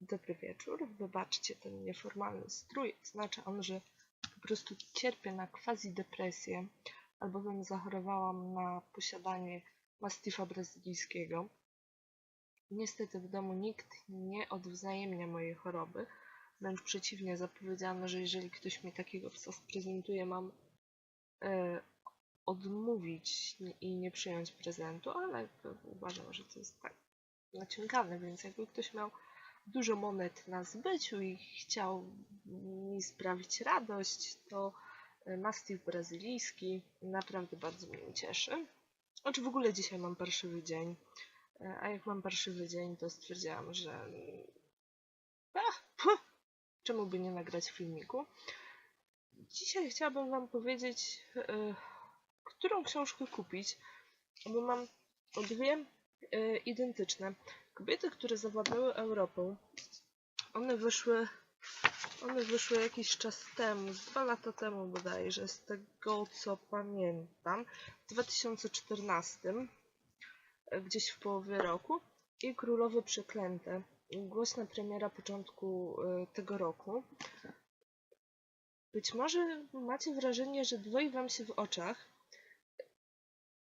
Dobry wieczór. Wybaczcie ten nieformalny strój. Znaczy on, że po prostu cierpię na quasi depresję, albowiem zachorowałam na posiadanie mastifa brazylijskiego. Niestety w domu nikt nie odwzajemnia mojej choroby. Wręcz przeciwnie, zapowiedziano, że jeżeli ktoś mi takiego psa sprezentuje, mam e, odmówić i nie przyjąć prezentu, ale uważam, że to jest tak naciągane, więc jakby ktoś miał dużo monet na zbyciu i chciał mi sprawić radość, to e, Mastiff brazylijski naprawdę bardzo mnie cieszy. Znaczy w ogóle dzisiaj mam parszywy dzień, e, a jak mam parszywy dzień, to stwierdziłam, że Ach, puh, czemu by nie nagrać filmiku. Dzisiaj chciałabym Wam powiedzieć, e, którą książkę kupić, bo mam dwie e, identyczne. Kobiety, które zawładnęły Europą, one wyszły, one wyszły jakiś czas temu, z dwa lata temu bodajże, z tego co pamiętam, w 2014, e, gdzieś w połowie roku, i Królowe Przeklęte, głośna premiera początku e, tego roku. Być może macie wrażenie, że dwoi wam się w oczach.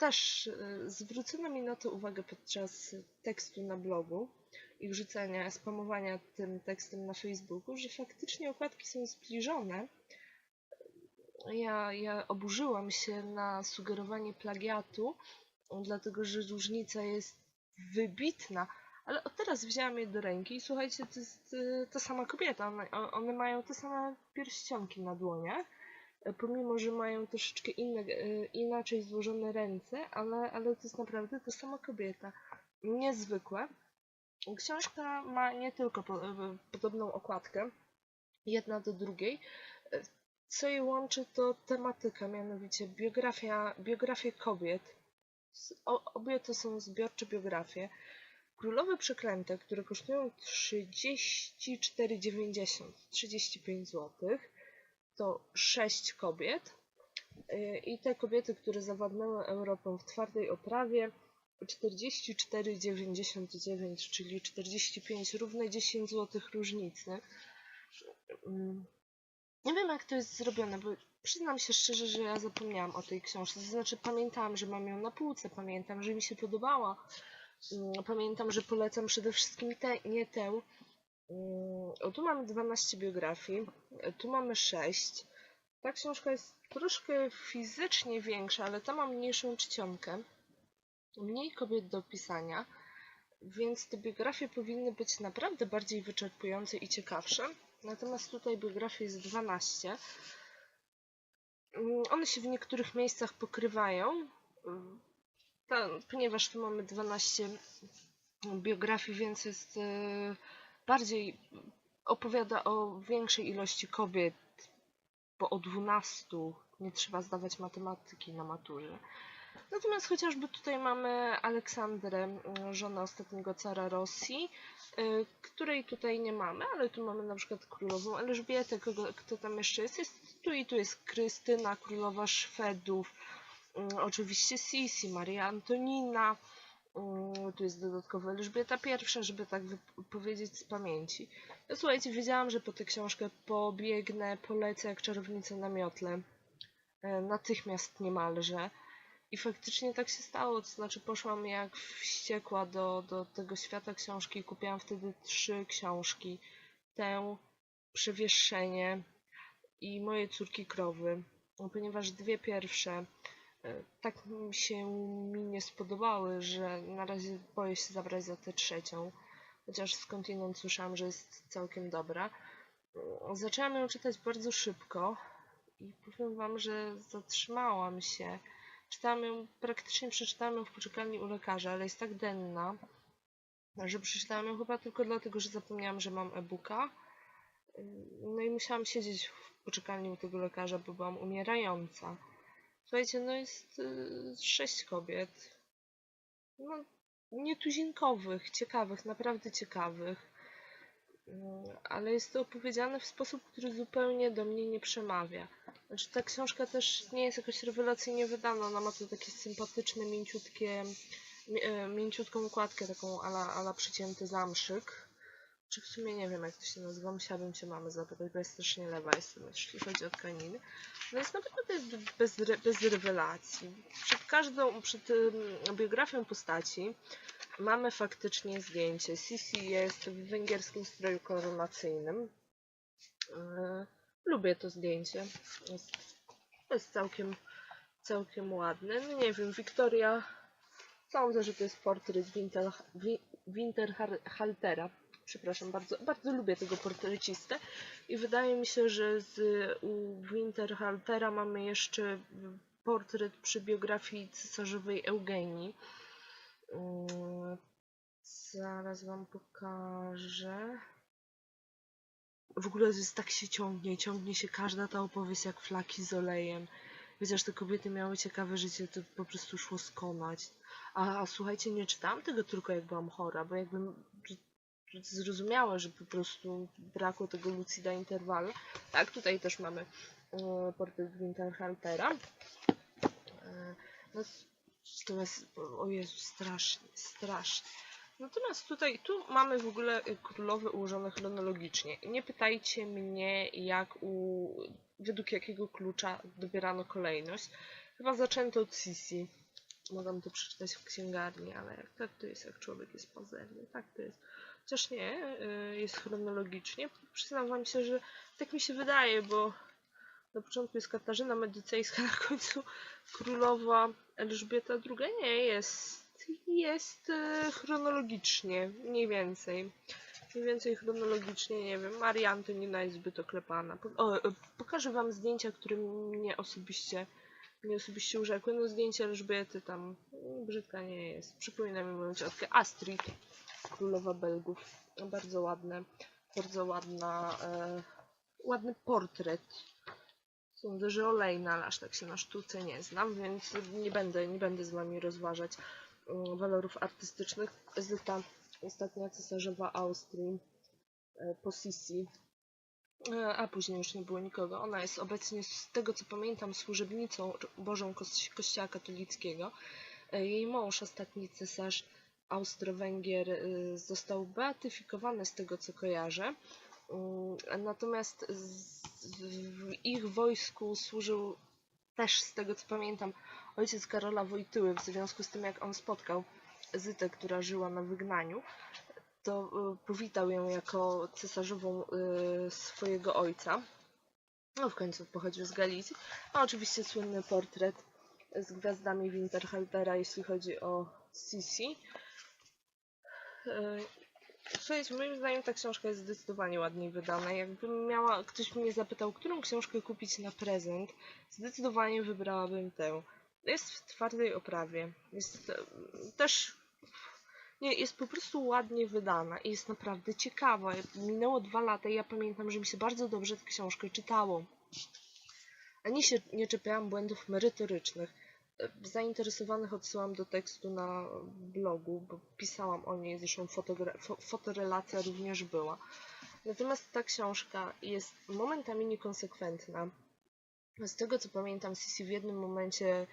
Też e, zwrócono mi na to uwagę podczas tekstu na blogu i wrzucania, spamowania tym tekstem na Facebooku, że faktycznie okładki są zbliżone. Ja, ja oburzyłam się na sugerowanie plagiatu, dlatego że różnica jest wybitna. Ale od teraz wzięłam je do ręki i słuchajcie, to jest y, ta sama kobieta. One, one mają te same pierścionki na dłoniach, y, pomimo, że mają troszeczkę inne, y, inaczej złożone ręce, ale, ale to jest naprawdę ta sama kobieta. Niezwykłe. Książka ma nie tylko y, podobną okładkę, jedna do drugiej. Co je łączy, to tematyka, mianowicie biografia, biografie kobiet. Obie to są zbiorcze biografie. Królowe Przeklęte, które kosztują 34,90 35 zł, to 6 kobiet. Yy, I te kobiety, które zawładnęły Europą w twardej oprawie, 44,99, czyli 45, równe 10 zł różnicy. Mm, Nie wiem, jak to jest zrobione, bo przyznam się szczerze, że ja zapomniałam o tej książce. To znaczy, pamiętałam, że mam ją na półce, pamiętam, że mi się podobała. Mm, Pamiętam, że polecam przede wszystkim te, nie tę. Mm, O, tu mamy 12 biografii, tu mamy 6. Ta książka jest troszkę fizycznie większa, ale ta ma mniejszą czcionkę. Mniej kobiet do opisania, więc te biografie powinny być naprawdę bardziej wyczerpujące i ciekawsze. Natomiast tutaj biografii jest 12. Mm, One się w niektórych miejscach pokrywają. Mm, ponieważ tu mamy 12 biografii, więc jest e, bardziej opowiada o większej ilości kobiet, bo o 12 nie trzeba zdawać matematyki na maturze. Natomiast chociażby tutaj mamy Aleksandrę, mm, żonę ostatniego cara Rosji, y, której tutaj nie mamy, ale tu mamy na przykład królową Elżbietę, kogo, kto tam jeszcze jest? jest? Tu i tu jest Krystyna, królowa Szwedów, Mm, oczywiście Sisi, Maria Antonina, tu jest dodatkowo Elżbieta I, żeby tak powiedzieć z pamięci. No, słuchajcie, wiedziałam, że po tę książkę pobiegnę, polecę jak czarownica na miotle, e, natychmiast niemalże. I faktycznie tak się stało, to znaczy poszłam jak wściekła do, do tego świata książki i kupiłam wtedy trzy książki. Tę, Przewieszenie i Moje córki krowy, ponieważ dwie pierwsze tak mi się mi nie spodobały, że na razie boję się zabrać za tę trzecią, chociaż skądinąd słyszałam, że jest całkiem dobra. E, Zaczęłam ją czytać bardzo szybko i powiem Wam, że zatrzymałam się. Czytałam ją, praktycznie przeczytałam ją w poczekalni u lekarza, ale jest tak denna, że przeczytałam ją chyba tylko dlatego, że zapomniałam, że mam e-booka. Yy, No i musiałam siedzieć w poczekalni u tego lekarza, bo byłam umierająca. Słuchajcie, no jest y, sześć kobiet. No, nietuzinkowych, ciekawych, naprawdę ciekawych. Mm, Ale jest to opowiedziane w sposób, który zupełnie do mnie nie przemawia. Znaczy, ta książka też nie jest jakoś rewelacyjnie wydana. Ona ma to takie sympatyczne, mięciutkie, mi- e, mięciutką układkę, taką ala, ala przycięty zamszyk. Czy w sumie nie wiem jak to się nazywa, musiałabym się mamy zapytać, bo jest strasznie lewa jestem, jeśli chodzi o tkaniny. No jest naprawdę bez, re- bez rewelacji. Przed każdą, przed biografią postaci mamy faktycznie zdjęcie. Sisi jest w węgierskim stroju koronacyjnym. Yy, lubię to zdjęcie. Jest, jest całkiem, całkiem ładne. No nie wiem, Wiktoria, sądzę, że to jest portret Winter, Wi- Winterhaltera. Przepraszam, bardzo, bardzo lubię tego portrecistę i wydaje mi się, że z u Winterhaltera mamy jeszcze portret przy biografii cesarzowej Eugenii. Yy, Zaraz wam pokażę. W ogóle jest, tak się ciągnie, ciągnie się każda ta opowieść jak flaki z olejem. Chociaż te kobiety miały ciekawe życie, to po prostu szło skonać. A, a słuchajcie, nie czytałam tego tylko jak byłam chora, bo jakbym zrozumiała, że po prostu brakło tego Lucida Interwalu. Tak, tutaj też mamy e, portret Winterhaltera. E, natomiast, o Jezu, strasznie, strasznie. Natomiast tutaj, tu mamy w ogóle królowe ułożone chronologicznie. Nie pytajcie mnie, jak u, według jakiego klucza dobierano kolejność. Chyba zaczęto od Sisi. Mogłam to przeczytać w księgarni, ale tak to jest, jak człowiek jest pazerny, tak to jest. Chociaż nie, y, jest chronologicznie. Przyznam wam się, że tak mi się wydaje, bo na początku jest Katarzyna Medycejska, na końcu królowa Elżbieta II. Nie, jest jest e, chronologicznie, mniej więcej. Mniej więcej chronologicznie, nie wiem, Maria Antonina jest zbyt oklepana. O, e, pokażę wam zdjęcia, które mnie osobiście, mnie osobiście urzekły. No zdjęcie Elżbiety tam brzydka nie jest. Przypomina mi moją ciotkę Astrid, królowa Belgów. Bardzo ładne, bardzo ładna, e, ładny portret. Sądzę, że olejna, aż tak się na sztuce nie znam, więc nie będę, nie będę z wami rozważać mm, walorów artystycznych. Zyta, ostatnia cesarzowa Austrii e, po Sisi, E, a później już nie było nikogo. Ona jest obecnie, z tego co pamiętam, służebnicą Bożą Kościoła katolickiego. E, Jej mąż, ostatni cesarz Austro-Węgier, e, został beatyfikowany z tego co kojarzę. Mm, Natomiast w ich wojsku służył też, z tego co pamiętam, ojciec Karola Wojtyły, w związku z tym jak on spotkał Zytę, która żyła na wygnaniu, to y, powitał ją jako cesarzową y, swojego ojca. No w końcu pochodził z Galicji. A oczywiście słynny portret z gwiazdami Winterhaltera, jeśli chodzi o Sisi. Słuchajcie, moim zdaniem ta książka jest zdecydowanie ładniej wydana. Jakbym miała, ktoś mnie zapytał, którą książkę kupić na prezent, zdecydowanie wybrałabym tę. Jest w twardej oprawie. Jest e, też nie, jest po prostu ładnie wydana i jest naprawdę ciekawa. Minęło dwa lata i ja pamiętam, że mi się bardzo dobrze tę książkę czytało. Ani się nie czepiałam błędów merytorycznych. Zainteresowanych odsyłam do tekstu na blogu, bo pisałam o niej, zresztą fotorelacja również była. Natomiast ta książka jest momentami niekonsekwentna. Z tego co pamiętam, Sisi w jednym momencie,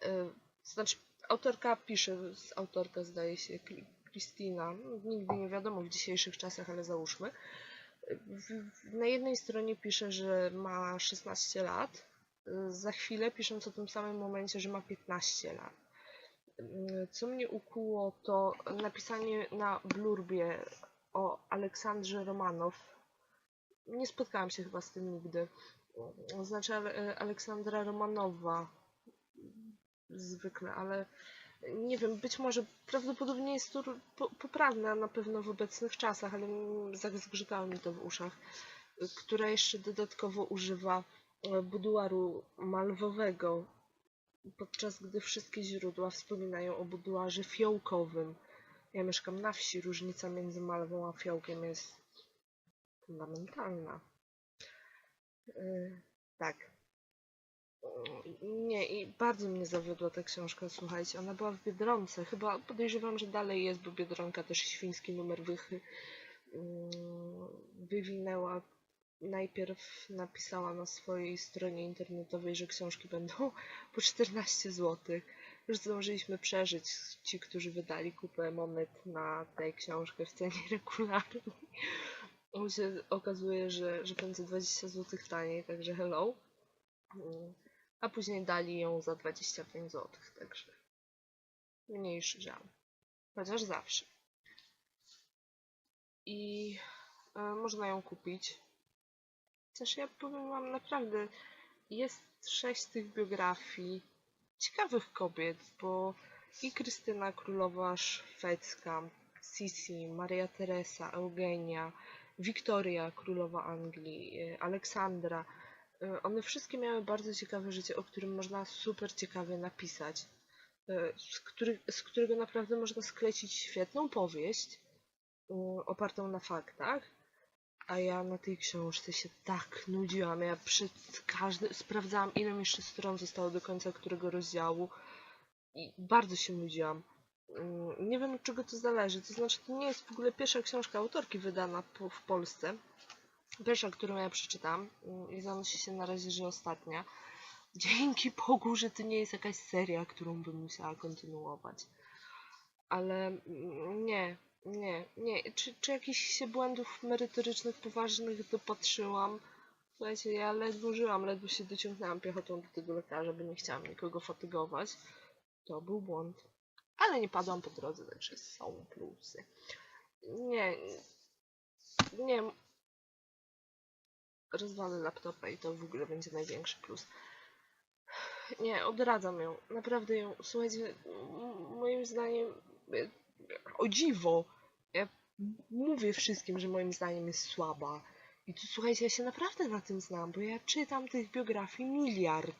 to znaczy autorka pisze, autorka zdaje się, Kri- Christina, no, nigdy nie wiadomo w dzisiejszych czasach, ale załóżmy. W, na jednej stronie pisze, że ma 16 lat, y, za chwilę pisząc o tym samym momencie, że ma 15 lat. Y, Co mnie ukuło, to napisanie na blurbie o Aleksandrze Romanow. Nie spotkałam się chyba z tym nigdy. Znaczy Ale- Aleksandra Romanowa zwykle, ale nie wiem, być może prawdopodobnie jest to poprawne na pewno w obecnych czasach, ale mm, zagrzgało mi to w uszach, która jeszcze dodatkowo używa e, buduaru malwowego, podczas gdy wszystkie źródła wspominają o buduarze fiołkowym. Ja mieszkam na wsi, różnica między malwą a fiołkiem jest fundamentalna. Y, Tak. Nie, i bardzo mnie zawiodła ta książka, słuchajcie. Ona była w Biedronce. Chyba podejrzewam, że dalej jest, bo Biedronka też świński numer wychy mm, wywinęła. Najpierw napisała na swojej stronie internetowej, że książki będą po 14 zł. już zdążyliśmy przeżyć ci, którzy wydali kupę monet na tę książkę w cenie regularnej. On się okazuje, że, że będzie 20 zł taniej, także hello. A później dali ją za 25 zł, także mniejszy żal. Chociaż zawsze. I e, można ją kupić. Chociaż ja powiem wam naprawdę, jest sześć tych biografii ciekawych kobiet, bo i Krystyna Królowa Szwedzka, Sisi, Maria Teresa, Eugenia, Wiktoria Królowa Anglii, e, Aleksandra. E, one wszystkie miały bardzo ciekawe życie, o którym można super ciekawie napisać, e, z, który, z którego naprawdę można sklecić świetną powieść opartą na faktach. A ja na tej książce się tak nudziłam. Ja przed każdym sprawdzałam, ile jeszcze stron zostało do końca którego rozdziału. I bardzo się nudziłam. Mm, nie wiem, od czego to zależy. To znaczy, to nie jest w ogóle pierwsza książka autorki wydana w Polsce. Pierwsza, którą ja przeczytam mm, i zanosi się na razie, że ostatnia. Dzięki Bogu, że to nie jest jakaś seria, którą bym musiała kontynuować. Ale mm, nie, nie, nie. Czy, czy jakichś się błędów merytorycznych, poważnych dopatrzyłam? Słuchajcie, ja ledwo żyłam, ledwo się dociągnęłam piechotą do tego lekarza, bo nie chciałam nikogo fatygować. To był błąd. Ale nie padłam po drodze, także są plusy. Nie, nie. Rozwalę laptopa i to w ogóle będzie największy plus. Nie, odradzam ją. Naprawdę ją. Słuchajcie, moim zdaniem o dziwo, ja mówię wszystkim, że moim zdaniem jest słaba. I tu słuchajcie, ja się naprawdę na tym znam, bo ja czytam tych biografii miliard.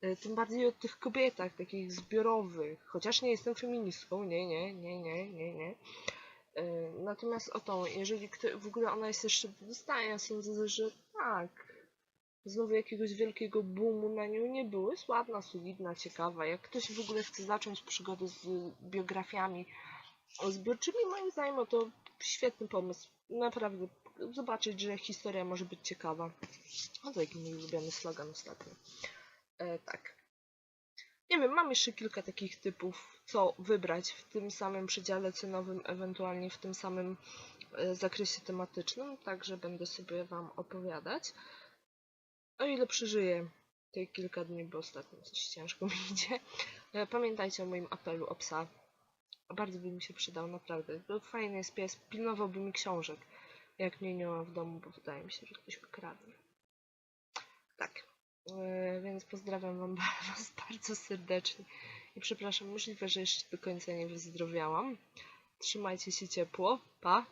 E, tym bardziej o tych kobietach, takich zbiorowych. Chociaż nie jestem feministką, nie, nie, nie, nie, nie, nie. E, natomiast o tą, jeżeli kto, w ogóle ona jest jeszcze do dostania, sądzę, że tak. Znowu jakiegoś wielkiego boomu na nią nie było. Jest ładna, solidna, ciekawa. Jak ktoś w ogóle chce zacząć przygodę z biografiami zbiorczymi, moim zdaniem to świetny pomysł. Naprawdę zobaczyć, że historia może być ciekawa. O, to jaki mój ulubiony slogan ostatnio. E, tak. Nie wiem, mam jeszcze kilka takich typów, co wybrać w tym samym przedziale cenowym, ewentualnie w tym samym e, zakresie tematycznym, także będę sobie Wam opowiadać. O ile przeżyję te kilka dni, bo ostatnio coś ciężko mi idzie. E, pamiętajcie o moim apelu o psa bardzo by mi się przydał, naprawdę. To fajny jest pies, pilnowałby mi książek, jak mnie nie ma w domu, bo wydaje mi się, że ktoś wykradnie. Tak, yy, więc pozdrawiam wam was bardzo serdecznie i przepraszam, możliwe, że jeszcze do końca nie wyzdrowiałam. Trzymajcie się ciepło, pa!